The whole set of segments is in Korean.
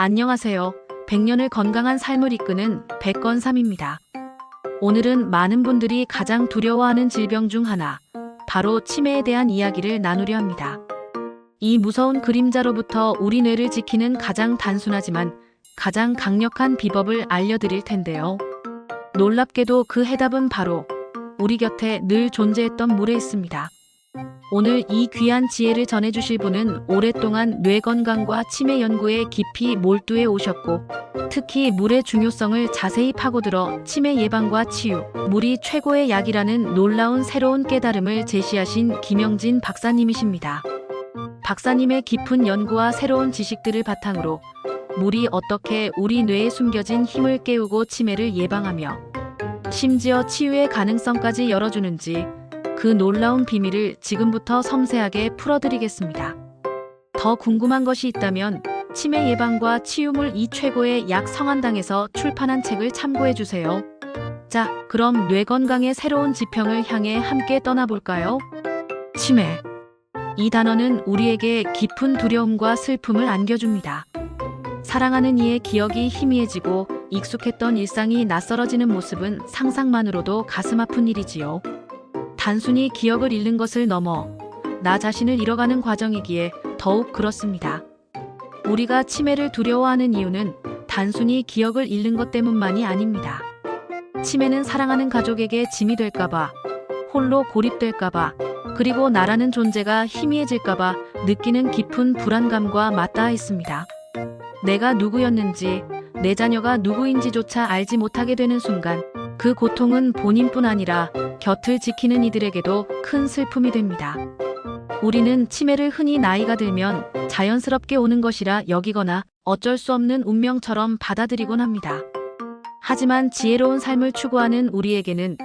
안녕하세요. 100년을 건강한 삶을 이끄는 백건삼입니다. 오늘은 많은 분들이 가장 두려워하는 질병 중 하나, 바로 치매에 대한 이야기를 나누려 합니다. 이 무서운 그림자로부터 우리 뇌를 지키는 가장 단순하지만 가장 강력한 비법을 알려드릴 텐데요. 놀랍게도 그 해답은 바로 우리 곁에 늘 존재했던 물에 있습니다. 오늘 이 귀한 지혜를 전해주실 분은 오랫동안 뇌 건강과 치매 연구에 깊이 몰두해 오셨고, 특히 물의 중요성을 자세히 파고들어 치매 예방과 치유, 물이 최고의 약이라는 놀라운 새로운 깨달음을 제시하신 김영진 박사님이십니다. 박사님의 깊은 연구와 새로운 지식들을 바탕으로 물이 어떻게 우리 뇌에 숨겨진 힘을 깨우고 치매를 예방하며 심지어 치유의 가능성까지 열어주는지 그 놀라운 비밀을 지금부터 섬세하게 풀어드리겠습니다. 더 궁금한 것이 있다면 치매 예방과 치유물 이 최고의 약 성한당에서 출판한 책을 참고해 주세요. 자, 그럼 뇌 건강의 새로운 지평을 향해 함께 떠나볼까요? 치매. 이 단어는 우리에게 깊은 두려움과 슬픔을 안겨줍니다. 사랑하는 이의 기억이 희미해지고 익숙했던 일상이 낯설어지는 모습은 상상만으로도 가슴 아픈 일이지요. 단순히 기억을 잃는 것을 넘어 나 자신을 잃어가는 과정이기에 더욱 그렇습니다. 우리가 치매를 두려워하는 이유는 단순히 기억을 잃는 것 때문만이 아닙니다. 치매는 사랑하는 가족에게 짐이 될까봐, 홀로 고립될까봐, 그리고 나라는 존재가 희미해질까봐 느끼는 깊은 불안감과 맞닿아 있습니다. 내가 누구였는지, 내 자녀가 누구인지조차 알지 못하게 되는 순간, 그 고통은 본인뿐 아니라 곁을 지키는 이들에게도 큰 슬픔이 됩니다. 우리는 치매를 흔히 나이가 들면 자연스럽게 오는 것이라 여기거나 어쩔 수 없는 운명처럼 받아들이곤 합니다. 하지만 지혜로운 삶을 추구하는 우리에게는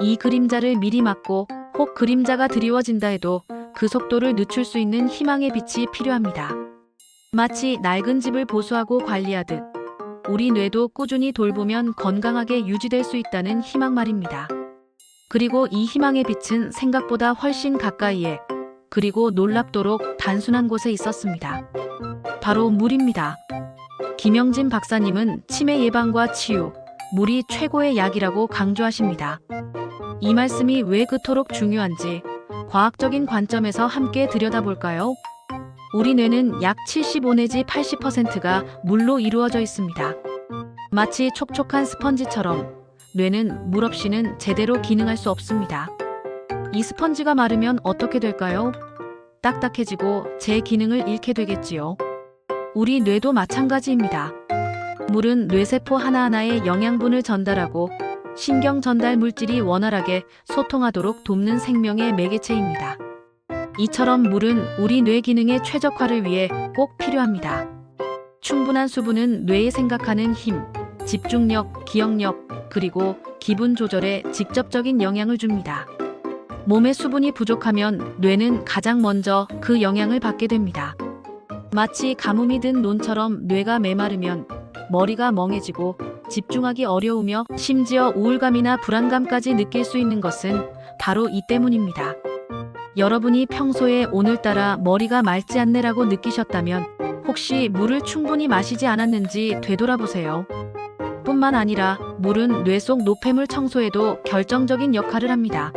이 그림자를 미리 막고 혹 그림자가 드리워진다 해도 그 속도를 늦출 수 있는 희망의 빛이 필요합니다. 마치 낡은 집을 보수하고 관리하듯 우리 뇌도 꾸준히 돌보면 건강하게 유지될 수 있다는 희망 말입니다. 그리고 이 희망의 빛은 생각보다 훨씬 가까이에 그리고 놀랍도록 단순한 곳에 있었습니다. 바로 물입니다. 김영진 박사님은 치매 예방과 치유, 물이 최고의 약이라고 강조하십니다. 이 말씀이 왜 그토록 중요한지 과학적인 관점에서 함께 들여다볼까요? 우리 뇌는 약 75 내지 80%가 물로 이루어져 있습니다. 마치 촉촉한 스펀지처럼 뇌는 물 없이는 제대로 기능할 수 없습니다. 이 스펀지가 마르면 어떻게 될까요? 딱딱해지고 제 기능을 잃게 되겠지요. 우리 뇌도 마찬가지입니다. 물은 뇌세포 하나하나에 영양분을 전달하고 신경 전달 물질이 원활하게 소통하도록 돕는 생명의 매개체입니다. 이처럼 물은 우리 뇌 기능의 최적화를 위해 꼭 필요합니다. 충분한 수분은 뇌에 생각하는 힘, 집중력, 기억력, 그리고 기분 조절에 직접적인 영향을 줍니다. 몸에 수분이 부족하면 뇌는 가장 먼저 그 영향을 받게 됩니다. 마치 가뭄이 든 논처럼 뇌가 메마르면 머리가 멍해지고 집중하기 어려우며 심지어 우울감이나 불안감까지 느낄 수 있는 것은 바로 이 때문입니다. 여러분이 평소에 오늘따라 머리가 맑지 않네라고 느끼셨다면 혹시 물을 충분히 마시지 않았는지 되돌아보세요. 뿐만 아니라 물은 뇌 속 노폐물 청소에도 결정적인 역할을 합니다.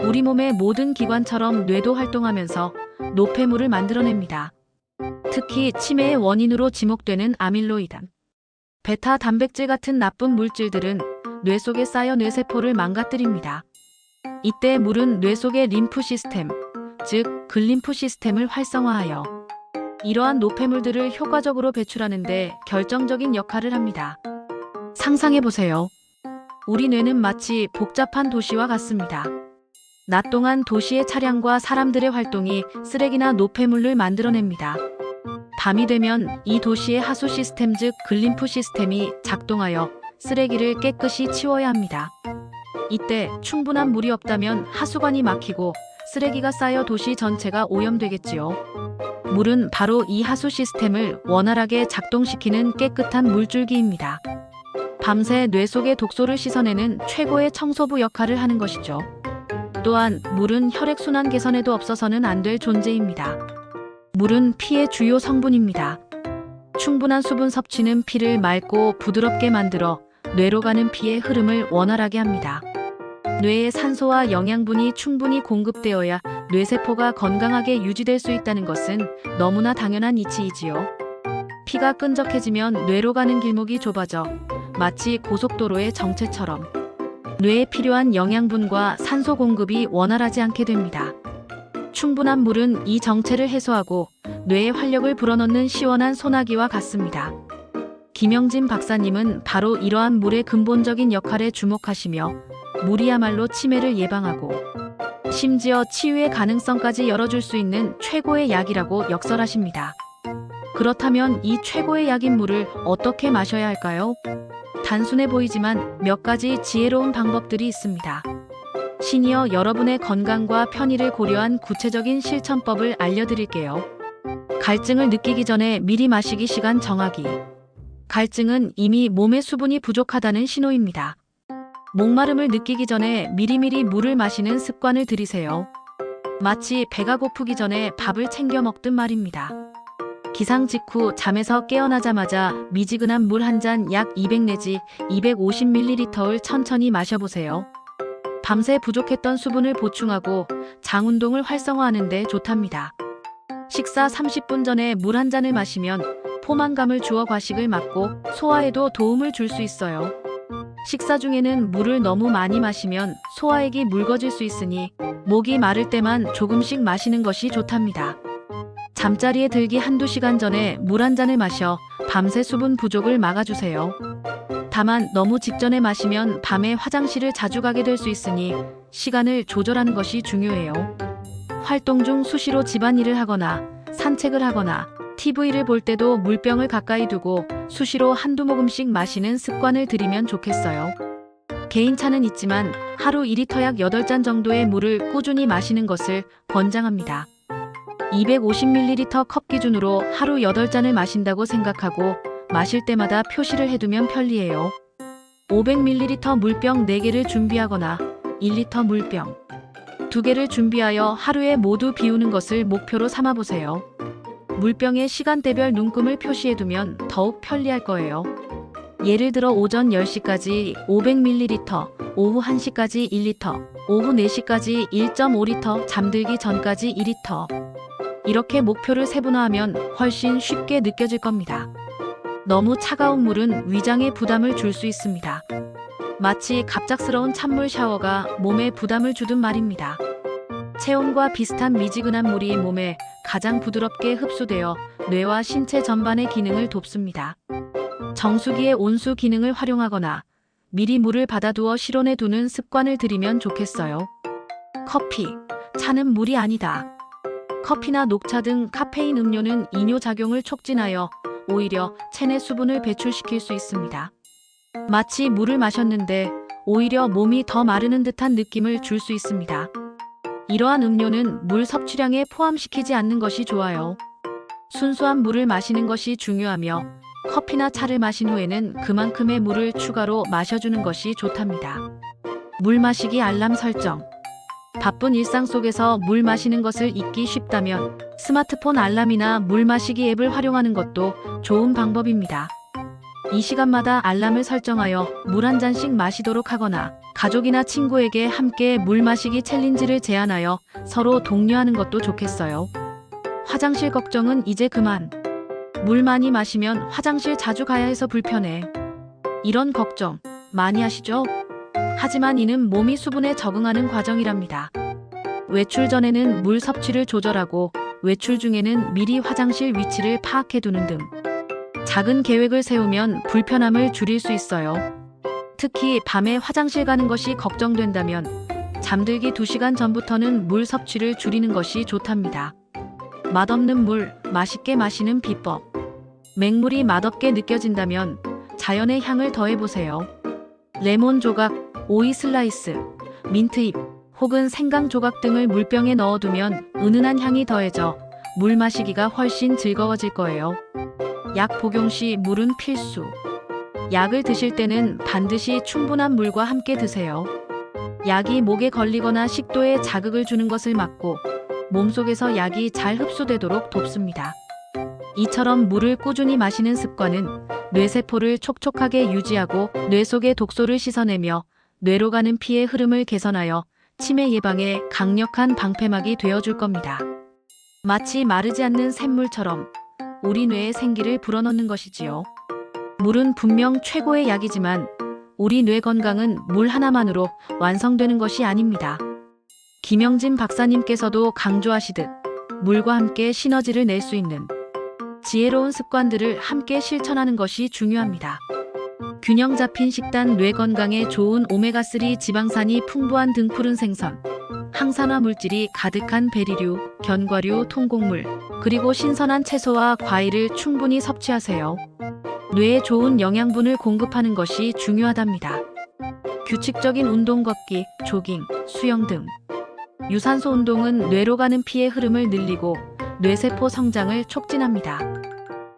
우리 몸의 모든 기관처럼 뇌도 활동하면서 노폐물을 만들어냅니다. 특히 치매의 원인으로 지목되는 아밀로이단, 베타 단백질 같은 나쁜 물질들은 뇌 속에 쌓여 뇌세포를 망가뜨립니다. 이때 물은 뇌 속의 림프 시스템, 즉 글림프 시스템을 활성화하여 이러한 노폐물들을 효과적으로 배출하는 데 결정적인 역할을 합니다. 상상해 보세요. 우리 뇌는 마치 복잡한 도시와 같습니다. 낮 동안 도시의 차량과 사람들의 활동이 쓰레기나 노폐물을 만들어냅니다. 밤이 되면 이 도시의 하수 시스템 즉 글림프 시스템이 작동하여 쓰레기를 깨끗이 치워야 합니다. 이때 충분한 물이 없다면 하수관이 막히고 쓰레기가 쌓여 도시 전체가 오염되겠지요. 물은 바로 이 하수 시스템을 원활하게 작동시키는 깨끗한 물줄기입니다. 밤새 뇌 속의 독소를 씻어내는 최고의 청소부 역할을 하는 것이죠. 또한 물은 혈액순환 개선에도 없어서는 안 될 존재입니다. 물은 피의 주요 성분입니다. 충분한 수분 섭취는 피를 맑고 부드럽게 만들어 뇌로 가는 피의 흐름을 원활하게 합니다. 뇌에 산소와 영양분이 충분히 공급되어야 뇌세포가 건강하게 유지될 수 있다는 것은 너무나 당연한 이치이지요. 피가 끈적해지면 뇌로 가는 길목이 좁아져 마치 고속도로의 정체처럼 뇌에 필요한 영양분과 산소 공급이 원활하지 않게 됩니다. 충분한 물은 이 정체를 해소하고 뇌에 활력을 불어넣는 시원한 소나기와 같습니다. 김영진 박사님은 바로 이러한 물의 근본적인 역할에 주목하시며 물이야말로 치매를 예방하고 심지어 치유의 가능성까지 열어줄 수 있는 최고의 약이라고 역설하십니다. 그렇다면 이 최고의 약인 물을 어떻게 마셔야 할까요? 단순해 보이지만 몇 가지 지혜로운 방법들이 있습니다. 시니어 여러분의 건강과 편의를 고려한 구체적인 실천법을 알려드릴게요. 갈증을 느끼기 전에 미리 마시기 시간 정하기. 갈증은 이미 몸에 수분이 부족하다는 신호입니다. 목마름을 느끼기 전에 미리미리 물을 마시는 습관을 들이세요. 마치 배가 고프기 전에 밥을 챙겨 먹듯 말입니다. 기상 직후 잠에서 깨어나자마자 미지근한 물 한 잔 약 200 내지 250ml를 천천히 마셔보세요. 밤새 부족했던 수분을 보충하고 장 운동을 활성화하는 데 좋답니다. 식사 30분 전에 물 한 잔을 마시면 포만감을 주어 과식을 막고 소화에도 도움을 줄 수 있어요. 식사 중에는 물을 너무 많이 마시면 소화액이 묽어질 수 있으니 목이 마를 때만 조금씩 마시는 것이 좋답니다. 잠자리에 들기 한두 시간 전에 물 한 잔을 마셔 밤새 수분 부족을 막아주세요. 다만 너무 직전에 마시면 밤에 화장실을 자주 가게 될 수 있으니 시간을 조절하는 것이 중요해요. 활동 중 수시로 집안일을 하거나 산책을 하거나 TV를 볼 때도 물병을 가까이 두고 수시로 한두 모금씩 마시는 습관을 들이면 좋겠어요. 개인차는 있지만 하루 2리터 약 8잔 정도의 물을 꾸준히 마시는 것을 권장합니다. 250ml 컵 기준으로 하루 8잔을 마신다고 생각하고 마실 때마다 표시를 해두면 편리해요. 500ml 물병 4개를 준비하거나 1리터 물병 2개를 준비하여 하루에 모두 비우는 것을 목표로 삼아보세요. 물병에 시간대별 눈금을 표시해두면 더욱 편리할 거예요. 예를 들어 오전 10시까지 500ml, 오후 1시까지 1리터, 오후 4시까지 1.5리터, 잠들기 전까지 2리터. 이렇게 목표를 세분화하면 훨씬 쉽게 느껴질 겁니다. 너무 차가운 물은 위장에 부담을 줄 수 있습니다. 마치 갑작스러운 찬물 샤워가 몸에 부담을 주듯 말입니다. 체온과 비슷한 미지근한 물이 몸에 가장 부드럽게 흡수되어 뇌와 신체 전반의 기능을 돕습니다. 정수기의 온수 기능을 활용하거나 미리 물을 받아두어 실온에 두는 습관을 들이면 좋겠어요. 커피, 차는 물이 아니다. 커피나 녹차 등 카페인 음료는 이뇨 작용을 촉진하여 오히려 체내 수분을 배출시킬 수 있습니다. 마치 물을 마셨는데 오히려 몸이 더 마르는 듯한 느낌을 줄 수 있습니다. 이러한 음료는 물 섭취량에 포함시키지 않는 것이 좋아요. 순수한 물을 마시는 것이 중요하며 커피나 차를 마신 후에는 그만큼의 물을 추가로 마셔주는 것이 좋답니다. 물 마시기 알람 설정. 바쁜 일상 속에서 물 마시는 것을 잊기 쉽다면 스마트폰 알람이나 물 마시기 앱을 활용하는 것도 좋은 방법입니다. 이 시간마다 알람을 설정하여 물 한 잔씩 마시도록 하거나 가족이나 친구에게 함께 물 마시기 챌린지를 제안하여 서로 독려하는 것도 좋겠어요. 화장실 걱정은 이제 그만. 물 많이 마시면 화장실 자주 가야 해서 불편해. 이런 걱정 많이 하시죠? 하지만 이는 몸이 수분에 적응하는 과정이랍니다. 외출 전에는 물 섭취를 조절하고 외출 중에는 미리 화장실 위치를 파악해 두는 등 작은 계획을 세우면 불편함을 줄일 수 있어요. 특히 밤에 화장실 가는 것이 걱정된다면 잠들기 2시간 전부터는 물 섭취를 줄이는 것이 좋답니다. 맛없는 물, 맛있게 마시는 비법. 맹물이 맛없게 느껴진다면 자연의 향을 더해보세요. 레몬 조각, 오이 슬라이스, 민트잎, 혹은 생강 조각 등을 물병에 넣어두면 은은한 향이 더해져 물 마시기가 훨씬 즐거워질 거예요. 약 복용 시 물은 필수. 약을 드실 때는 반드시 충분한 물과 함께 드세요. 약이 목에 걸리거나 식도에 자극을 주는 것을 막고 몸속에서 약이 잘 흡수되도록 돕습니다. 이처럼 물을 꾸준히 마시는 습관은 뇌세포를 촉촉하게 유지하고 뇌 속의 독소를 씻어내며 뇌로 가는 피의 흐름을 개선하여 치매 예방에 강력한 방패막이 되어줄 겁니다. 마치 마르지 않는 샘물처럼 우리 뇌에 생기를 불어넣는 것이지요. 물은 분명 최고의 약이지만 우리 뇌 건강은 물 하나만으로 완성되는 것이 아닙니다. 김영진 박사님께서도 강조하시듯 물과 함께 시너지를 낼 수 있는 지혜로운 습관들을 함께 실천하는 것이 중요합니다. 균형 잡힌 식단 뇌 건강에 좋은 오메가3 지방산이 풍부한 등푸른 생선, 항산화 물질이 가득한 베리류, 견과류, 통곡물, 그리고 신선한 채소와 과일을 충분히 섭취하세요. 뇌에 좋은 영양분을 공급하는 것이 중요하답니다. 규칙적인 운동 걷기, 조깅, 수영 등 유산소 운동은 뇌로 가는 피의 흐름을 늘리고 뇌세포 성장을 촉진합니다.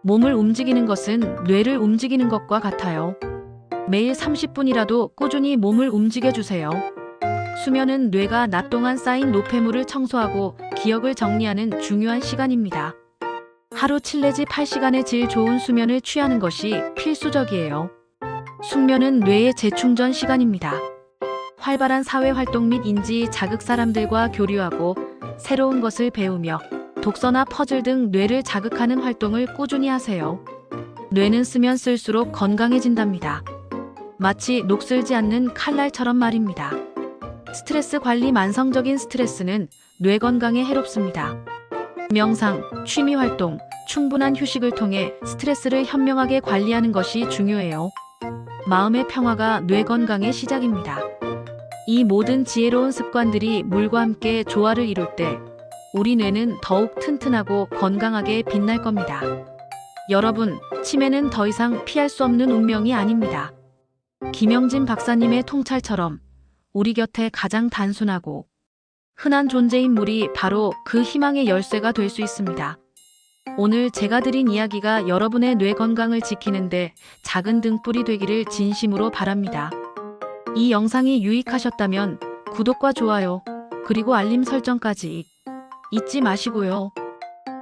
몸을 움직이는 것은 뇌를 움직이는 것과 같아요. 매일 30분이라도 꾸준히 몸을 움직여 주세요. 수면은 뇌가 낮 동안 쌓인 노폐물을 청소하고 기억을 정리하는 중요한 시간입니다. 하루 7 내지 8시간의 질 좋은 수면을 취하는 것이 필수적이에요. 숙면은 뇌의 재충전 시간입니다. 활발한 사회 활동 및 인지 자극 사람들과 교류하고 새로운 것을 배우며 독서나 퍼즐 등 뇌를 자극하는 활동을 꾸준히 하세요. 뇌는 쓰면 쓸수록 건강해진답니다. 마치 녹슬지 않는 칼날처럼 말입니다. 스트레스 관리 만성적인 스트레스는 뇌 건강에 해롭습니다. 명상, 취미 활동, 충분한 휴식을 통해 스트레스를 현명하게 관리하는 것이 중요해요. 마음의 평화가 뇌 건강의 시작입니다. 이 모든 지혜로운 습관들이 물과 함께 조화를 이룰 때 우리 뇌는 더욱 튼튼하고 건강하게 빛날 겁니다. 여러분, 치매는 더 이상 피할 수 없는 운명이 아닙니다. 김영진 박사님의 통찰처럼 우리 곁에 가장 단순하고 흔한 존재인 물이 바로 그 희망의 열쇠가 될 수 있습니다. 오늘 제가 드린 이야기가 여러분의 뇌 건강을 지키는데 작은 등불이 되기를 진심으로 바랍니다. 이 영상이 유익하셨다면 구독과 좋아요, 그리고 알림 설정까지 잊지 마시고요.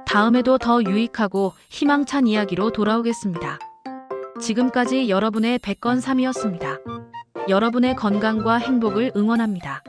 다음에도 더 유익하고 희망찬 이야기로 돌아오겠습니다. 지금까지 여러분의 백건 3이었습니다. 여러분의 건강과 행복을 응원합니다.